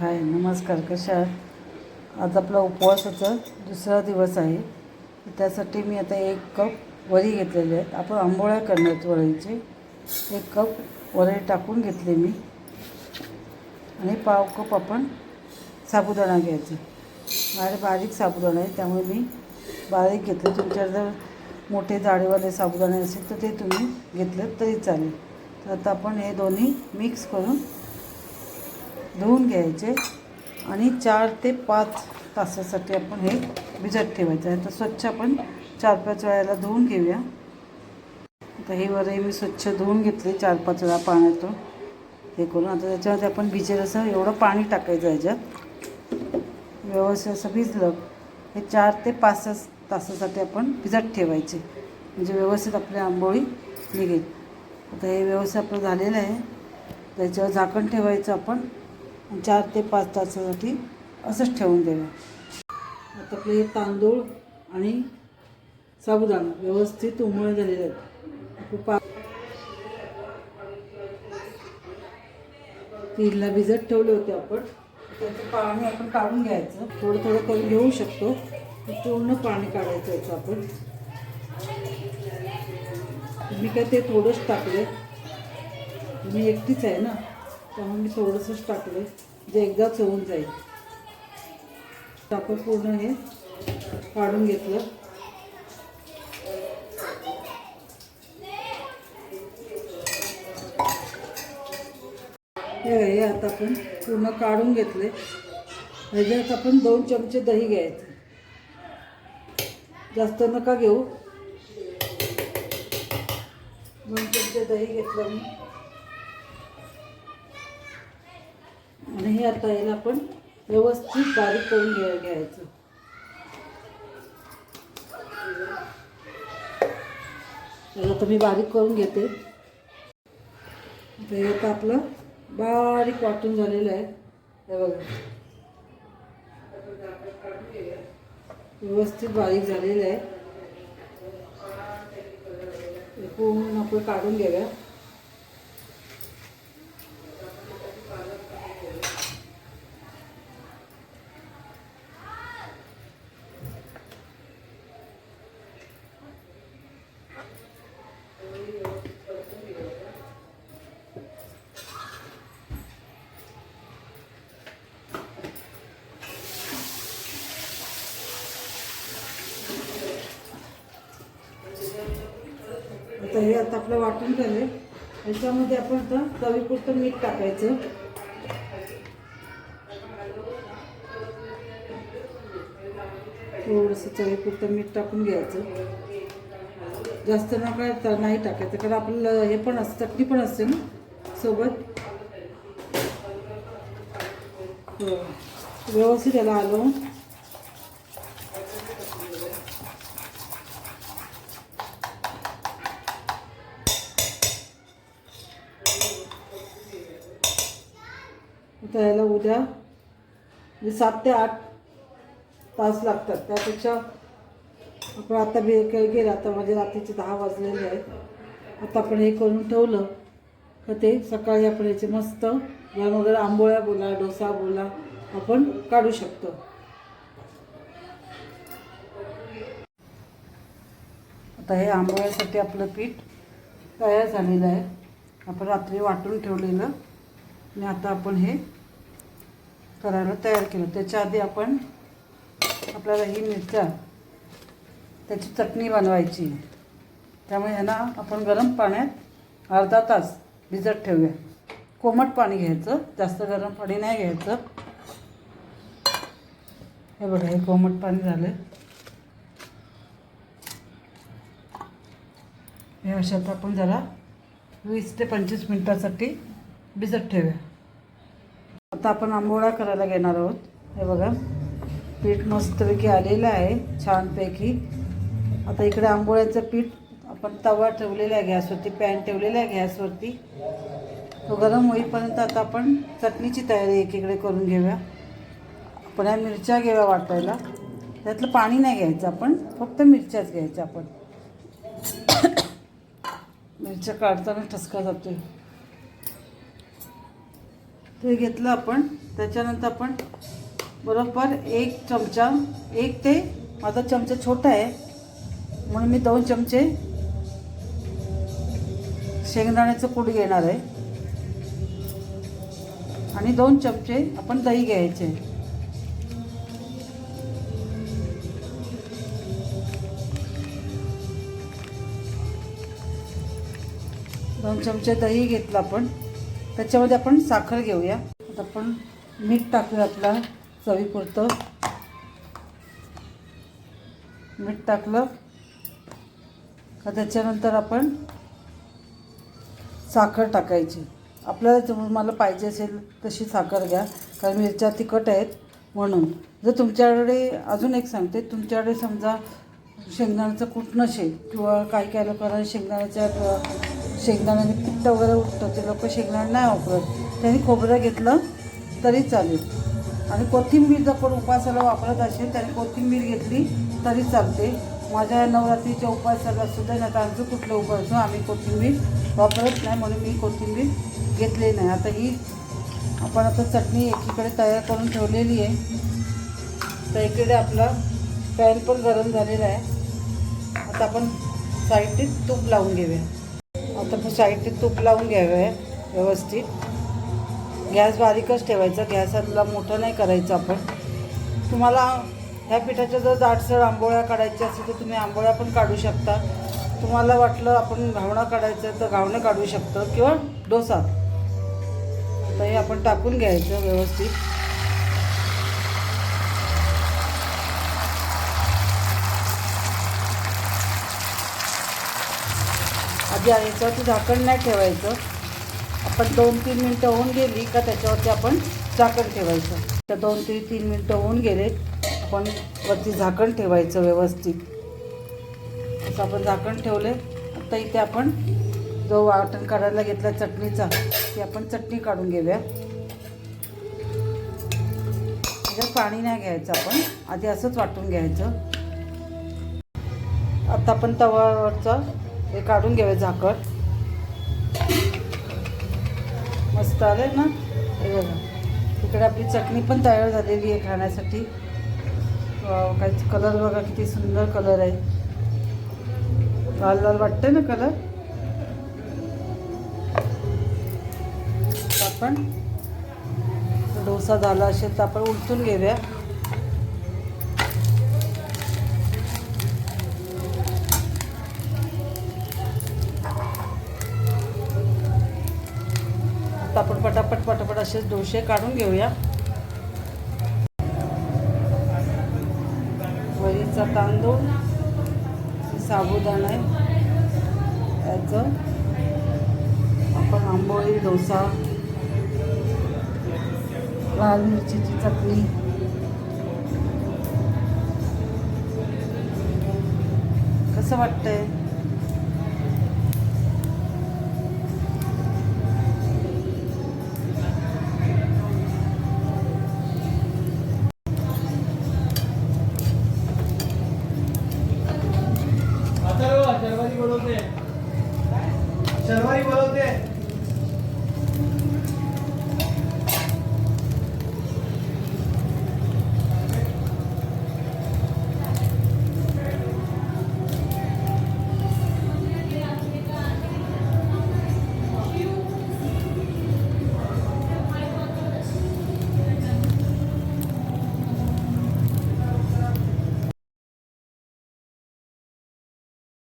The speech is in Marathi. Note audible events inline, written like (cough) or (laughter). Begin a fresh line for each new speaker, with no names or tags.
हाय नमस्कार कशा आज आपला उपवासाचा दुसरा दिवस आहे. त्यासाठी मी आता एक कप वरी घेतलेले आहेत आपण आंबोळ्या करणार आहेत वरीचे एक कप वरी टाकून घेतले मी. आणि पाव कप आपण साबुदाणा घ्यायचा. माझ्या बारीक साबुदाणा आहे त्यामुळे मी बारीक घेतले. तुमच्या जर मोठे जाडेवाले साबुदाणे असेल तर ते तुम्ही घेतले तरी चालेल. तर आता आपण हे दोन्ही मिक्स करून धुवून घ्यायचे आणि चार ते पाच तासासाठी आपण हे भिजत ठेवायचं आहे. तर स्वच्छ आपण चार पाच वेळेला धुवून घेऊया. आता हे वरही मी स्वच्छ धुवून घेतले चार पाच वेळा पाण्यातून. हे करून आता त्याच्यामध्ये आपण भिजेल असं एवढं पाणी टाकायचं ह्याच्यात. व्यवस्थित असं भिजलं हे चार ते पाच तास तासासाठी आपण भिजत ठेवायचे. म्हणजे व्यवस्थित आपली आंबोळी निघेल. आता हे व्यवस्थित आपलं झालेलं आहे. त्याच्यावर झाकण ठेवायचं आपण. चार ते पाच तासासाठी असंच ठेवून द्यावं आता आपले तांदूळ आणि साबुदाणा व्यवस्थित उमळ झालेले आहेत. पा तीनला भिजत ठेवले होते आपण. त्याचं पाणी आपण काढून घ्यायचं. थोडं थोडं करून घेऊ शकतो. पूर्ण पाणी काढायचं याचं आपण. मी काय ते थोडंच टाकले मी एकटीच आहे ना त्यामुळे मी थोडंसंच टाकले जे एकदाच होऊन जाईल. आपण पूर्ण हे काढून घेतलं. हे हे आता आपण पूर्ण काढून घेतले. ह्याच्यात आपण दोन चमचे दही घ्यायचे. जास्त नका घेऊ. दोन चमचे दही घेतलं मी. आणि हे आता याला आपण व्यवस्थित बारीक करून घ्या घ्यायचं. त्याला आता मी बारीक करून घेते. आता हे आता आपलं बारीक वाटून झालेलं आहे. हे बघा. व्यवस्थित बारीक झालेलं आहे. हे पूर्ण आपण काढून घेऊया. आता हे आता आपलं वाटून झालं ह्याच्यामध्ये आपण आता चवीपुरतं मीठ टाकायचं. थोडंसं चवीपुरतं मीठ टाकून घ्यायचं. जास्त नका तर नाही टाकायचं कारण आपलं हे पण असतं चटणी पण असते ना सोबत. हो. व्यवस्थित याला आलो आता उद्या. म्हणजे सात ते आठ तास लागतात. त्यापेक्षा आपण आता बी काही गेलं आता म्हणजे रात्रीचे दहा वाजलेले आहेत. आता आपण हे करून ठेवलं का ते सकाळी आपण याचे मस्त गरम वगैरे आंबोळ्या बोला डोसा बोला आपण काढू शकतो. आता हे आंबोळ्यासाठी आपलं पीठ तयार झालेलं आहे. आपण रात्री वाटून ठेवलेलं. आणि आता आपण हे करायला तयार केलं. त्याच्या आधी आपण आपल्याला ही मिरच्या त्याची चटणी बनवायची. आहे. त्यामुळे ह्यांना आपण गरम पाण्यात अर्धा तास भिजत ठेवूया. कोमट पाणी घ्यायचं जास्त गरम पाणी नाही घ्यायचं. हे बघा हे कोमट पाणी झालं हे अशात आपण जरा वीस ते पंचवीस मिनटासाठी भिजत ठेवूया. आता आपण आंबोळा करायला घेणार आहोत. हे बघा. पीठ मस्तपैकी आलेलं आहे छानपैकी. आता इकडे आंबोळ्याचं पीठ आपण तवा ठेवलेला आहे गॅसवरती पॅन ठेवलेला आहे गॅसवरती. तो गरम होईपर्यंत आता आपण चटणीची तयारी एकीकडे करून घेऊया. आपण ह्या मिरच्या घेऊया वाटायला. त्यातलं पाणी नाही घ्यायचं आपण फक्त मिरच्याच घ्यायच्या आपण. (coughs) मिरच्या काढताना ठसका जातोय. ते घेतलं आपण. त्याच्यानंतर आपण बरोबर एक चमचा एक ते माझा चमचा छोटा आहे. म्हणून मी दोन चमचे शेंगदाण्याचं कूट घेणार आहे. आणि दोन चमचे आपण दही घ्यायचे. दोन चमचे दही घेतलं आपण. त्याच्यामध्ये आपण साखर घेऊया. आता आपण मीठ टाकूया आपला चवीपुरतं. मीठ टाकलं का त्याच्यानंतर आपण साखर टाकायची. आपल्याला तुम्हाला पाहिजे असेल तशी साखर घ्या कारण मिरच्या तिखट आहेत म्हणून. जर तुमच्याकडे अजून एक सांगते तुमच्याकडे समजा शेंगदाण्याचं कूट नसेल किंवा काही काही लोकांना शेंगदाण्याच्या शेंगदाण्याने पित्त वगैरे उठतं ते लोक शेंगदाणा नाही वापरत. त्यांनी खोबरं घेतलं तरी चालेल. आणि कोथिंबीर जर कोण उपासाला वापरत असेल त्याने कोथिंबीर घेतली तरी चालते. माझ्या नवरात्रीच्या उपासाला सुद्धा नाही तर आमचं कुठलं उपास असो आम्ही कोथिंबीर वापरत नाही म्हणून मी कोथिंबीर घेतली नाही. आता ही आपण आता चटणी एकीकडे तयार करून ठेवलेली आहे. तर इकडे आपला पॅन पण गरम झालेला आहे. आता आपण साईडने तूप लावून घेऊया. आता साईडने तूप लावून घ्यावे व्यवस्थित. गॅस बारीकच ठेवायचा गॅसला मोठं नाही करायचं आपण. तुम्हाला ह्या पिठाच्या जर जाडसर आंबोळ्या काढायच्या असेल तर तुम्ही आंबोळ्या पण काढू शकता. तुम्हाला वाटलं आपण घावणं काढायचं तर घावणं काढू शकतो किंवा डोसा. तर हे आपण टाकून घ्यायचं व्यवस्थित. आधी याच्यावरती झाकण नाही ठेवायचं. आपण दोन तीन मिनटं होऊन गेली का त्याच्यावरती आपण झाकण ठेवायचं. तर दोन ते तीन मिनटं होऊन गेले. आपण वरती झाकण ठेवायचं व्यवस्थित. असं आपण झाकण ठेवले आता इथे आपण जो वाटण काढायला घेतला चटणीचा ती आपण चटणी काढून घेऊया. त्याच्यात पाणी नाही घ्यायचं आपण. आधी असंच वाटून घ्यायचं. आता आपण तवावरचा हे काढून घेऊया झाकण. मस्त आले ना? हे बघा. इकडे आपली चटणी पण तयार झालेली आहे खाण्यासाठी. काही कलर बघा किती सुंदर कलर आहे. लाल लाल वाटतंय ना कलर? आपण. डोसा झाला असेल तर आपण उलटून घेऊया. पटापट असेच डोसे काढून घेऊया. वरीचा तांदूळ साबुदाणा आहे. याचं आपण आंबोळी डोसा लाल मिरचीची चटणी कसं वाटतंय? बोलवते. शर्वाई बोलवते.